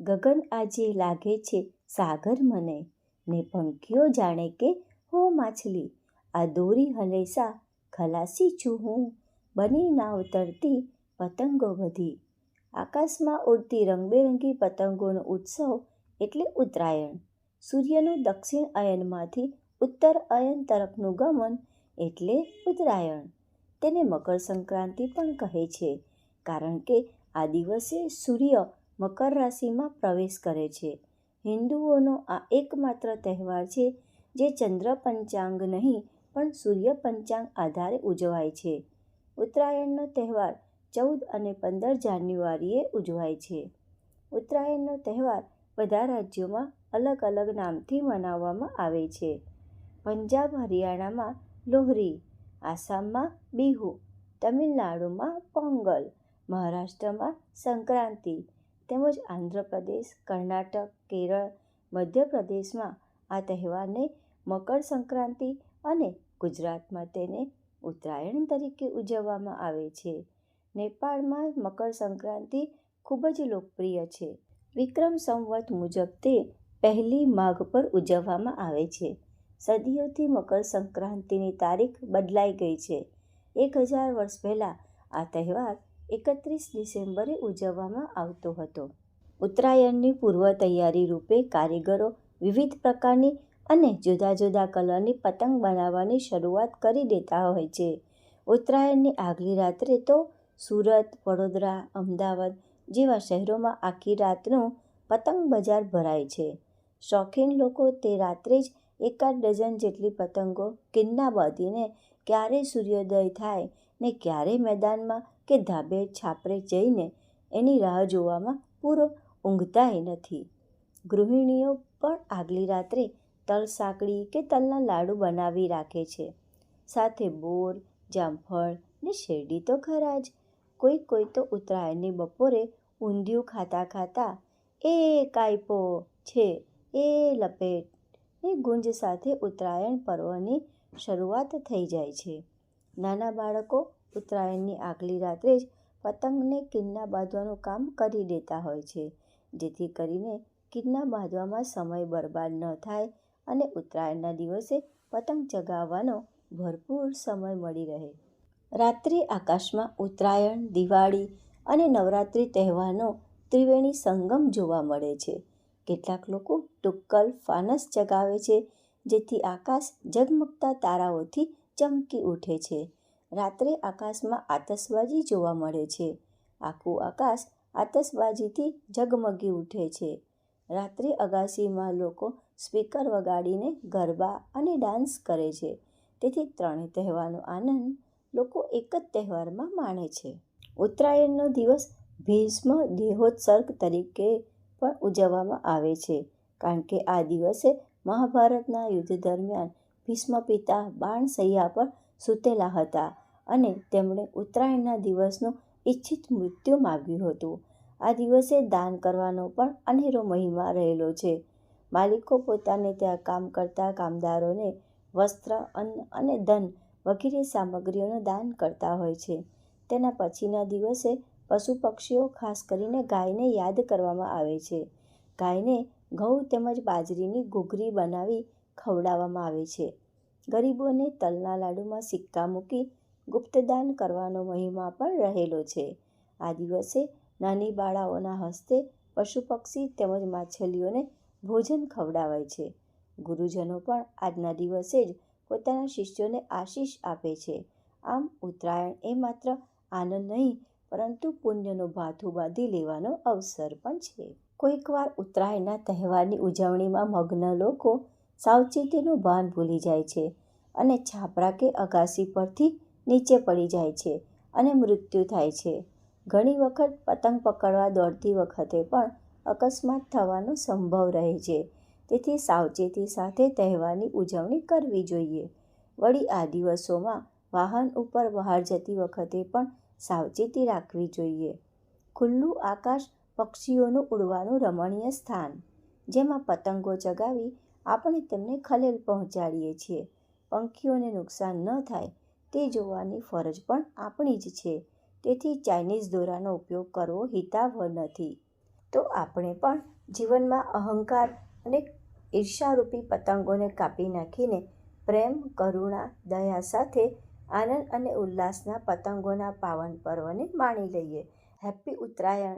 ગગન આજે લાગે છે, સાગર મને. ને પંખીઓ જાણે કે, હો માછલી, આ દોરી હલેસા ખલાસી છું હું. બની નાવ તરતી પતંગો બધી આકાશમાં ઉડતી રંગબેરંગી પતંગોનો ઉત્સવ એટલે ઉત્તરાયણ. સૂર્યનું દક્ષિણ અયનમાંથી ઉત્તર અયન તરફનું ગમન એટલે ઉત્તરાયણ. તેને મકર સંક્રાંતિ પણ કહે છે, કારણ કે આ દિવસે સૂર્ય મકર રાશિમાં પ્રવેશ કરે છે. હિન્દુઓનો આ એકમાત્ર તહેવાર છે જે ચંદ્ર પંચાંગ નહીં, પણ સૂર્ય પંચાંગ આધારે ઉજવાય છે. ઉત્તરાયણનો તહેવાર ચૌદ અને પંદર જાન્યુઆરીએ ઉજવાય છે. ઉત્તરાયણનો તહેવાર બધા રાજ્યોમાં અલગ અલગ નામથી મનાવવામાં આવે છે. પંજાબ, હરિયાણામાં લોહરી, આસામમાં બિહુ, તમિલનાડુમાં પોંગલ, મહારાષ્ટ્રમાં સંક્રાંતિ તેમજ આંધ્રપ્રદેશ, કર્ણાટક, કેરળ, મધ્યપ્રદેશમાં આ તહેવારને મકર સંક્રાંતિ અને ગુજરાતમાં તેને ઉત્તરાયણ તરીકે ઉજવવામાં આવે છે. નેપાળમાં મકર સંક્રાંતિ ખૂબ જ લોકપ્રિય છે. વિક્રમ સંવત મુજબ તે પહેલી માઘ પર ઉજવવામાં આવે છે. સદીઓથી મકર સંક્રાંતિની તારીખ બદલાઈ ગઈ છે. એક હજાર વર્ષ પહેલાં આ તહેવાર એકત્રીસ ડિસેમ્બરે ઉજવવામાં આવતો હતો. ઉત્તરાયણની પૂર્વ તૈયારી રૂપે કારીગરો વિવિધ પ્રકારની અને જુદા જુદા કલરની પતંગ બનાવવાની શરૂઆત કરી દેતા હોય છે. ઉત્તરાયણની આગલી રાત્રે તો સુરત, વડોદરા, અમદાવાદ જેવા શહેરોમાં આખી રાતનું પતંગ બજાર ભરાય છે. શોખીન લોકો તે રાત્રે જ એકાદ ડઝન જેટલી પતંગો કિન્ના બાંધીને ક્યારે સૂર્યોદય થાય ને ક્યારે મેદાનમાં કે ધાબે છાપરે જઈને એની રાહ જોવામાં પૂરો ઊંઘતાય નથી. ગૃહિણીઓ પણ આગલી રાત્રે તલ સાંકળી કે તલના લાડુ બનાવી રાખે છે. સાથે બોર, જામફળ ને શેરડી તો ખરા જ. કોઈ કોઈ તો ઉત્તરાયણની બપોરે ઊંધિયું ખાતા ખાતા એ કાયપો છે, એ લપેટ એ ગુંજ સાથે ઉત્તરાયણ પર્વની શરૂઆત થઈ જાય છે. નાના બાળકો ઉત્તરાયણની આગલી રાત્રે જ પતંગને કિન્ના બાંધવાનું કામ કરી દેતા હોય છે, જેથી કરીને કિન્ના બાંધવામાં સમય બરબાદ ન થાય અને ઉત્તરાયણના દિવસે પતંગ ચગાવવાનો ભરપૂર સમય મળી રહે. રાત્રે આકાશમાં ઉત્તરાયણ, દિવાળી અને નવરાત્રિ તહેવારનો ત્રિવેણી સંગમ જોવા મળે છે. કેટલાક લોકો ટુક્કલ ફાનસ ચગાવે છે, જેથી આકાશ ઝગમગતા તારાઓથી ચમકી ઉઠે છે. રાત્રે આકાશમાં આતશબાજી જોવા મળે છે. આખું આકાશ આતશબાજીથી ઝગમગી ઉઠે છે. રાત્રે અગાશીમાં લોકો સ્પીકર વગાડીને ગરબા અને ડાન્સ કરે છે. તેથી ત્રણેય તહેવારનો આનંદ લોકો એક જ તહેવારમાં માણે છે. ઉત્તરાયણનો દિવસ ભીષ્મ દેહોત્સર્ગ તરીકે પણ ઉજવવામાં આવે છે, કારણ કે આ દિવસે મહાભારતના યુદ્ધ દરમિયાન ભીષ્મ પિતા બાણશૈયા પર સૂતેલા હતા અને તેમણે ઉત્તરાયણના દિવસનું ઈચ્છિત મૃત્યુ માગ્યું હતું. આ દિવસે દાન કરવાનો પણ અનેરો મહિમા રહેલો છે. માલિકો પોતાને ત્યાં કામ કરતા કામદારોને વસ્ત્ર, અન્ન અને ધન વગેરે સામગ્રીઓનું દાન કરતા હોય છે. તેના પછીના દિવસે પશુ પક્ષીઓ ખાસ કરીને ગાયને યાદ કરવામાં આવે છે. ગાયને ઘઉં તેમજ બાજરીની ઘૂઘરી બનાવી ખવડાવવામાં આવે છે. ગરીબોને તલના લાડુમાં સિક્કા મૂકી ગુપ્તદાન કરવાનો મહિમા પણ રહેલો છે. આ દિવસે નાની બાળાઓના હસ્તે પશુ પક્ષી તેમજ માછલીઓને ભોજન ખવડાવાય છે. ગુરુજનો પણ આજના દિવસે જ પોતાના શિષ્યોને આશીષ આપે છે. આમ ઉત્તરાયણ એ માત્ર આનંદ નહીં, પરંતુ પુણ્યનો ભાથું બાંધી લેવાનો અવસર પણ છે. કોઈકવાર ઉત્તરાયણના તહેવારની ઉજવણીમાં મગ્ન લોકો સાવચેતીનું ભાન ભૂલી જાય છે અને છાપરા કે અગાસી પરથી નીચે પડી જાય છે અને મૃત્યુ થાય છે. ઘણી વખત પતંગ પકડવા દોડતી વખતે પણ અકસ્માત થવાનો સંભવ રહે છે. તેથી સાવચેતી સાથે તહેવારની ઉજવણી કરવી જોઈએ. વળી આ દિવસોમાં વાહન ઉપર બહાર જતી વખતે પણ સાવચેતી રાખવી જોઈએ. ખુલ્લું આકાશ પક્ષીઓનું ઉડવાનું રમણીય સ્થાન, જેમાં પતંગો ચગાવી આપણે તેમને ખલેલ પહોંચાડીએ છીએ. પંખીઓને નુકસાન ન થાય, તે જોવાની ફરજ પણ આપણી જ છે. તેથી ચાઇનીઝ દોરાનો ઉપયોગ કરવો હિતાવહ નથી. તો આપણે પણ જીવનમાં અહંકાર અને ઈર્ષારૂપી પતંગોને કાપી નાખીને પ્રેમ, કરુણા, દયા સાથે આનંદ અને ઉલ્લાસના પતંગોના પાવન પર્વને માણી લઈએ. હેપ્પી ઉત્તરાયણ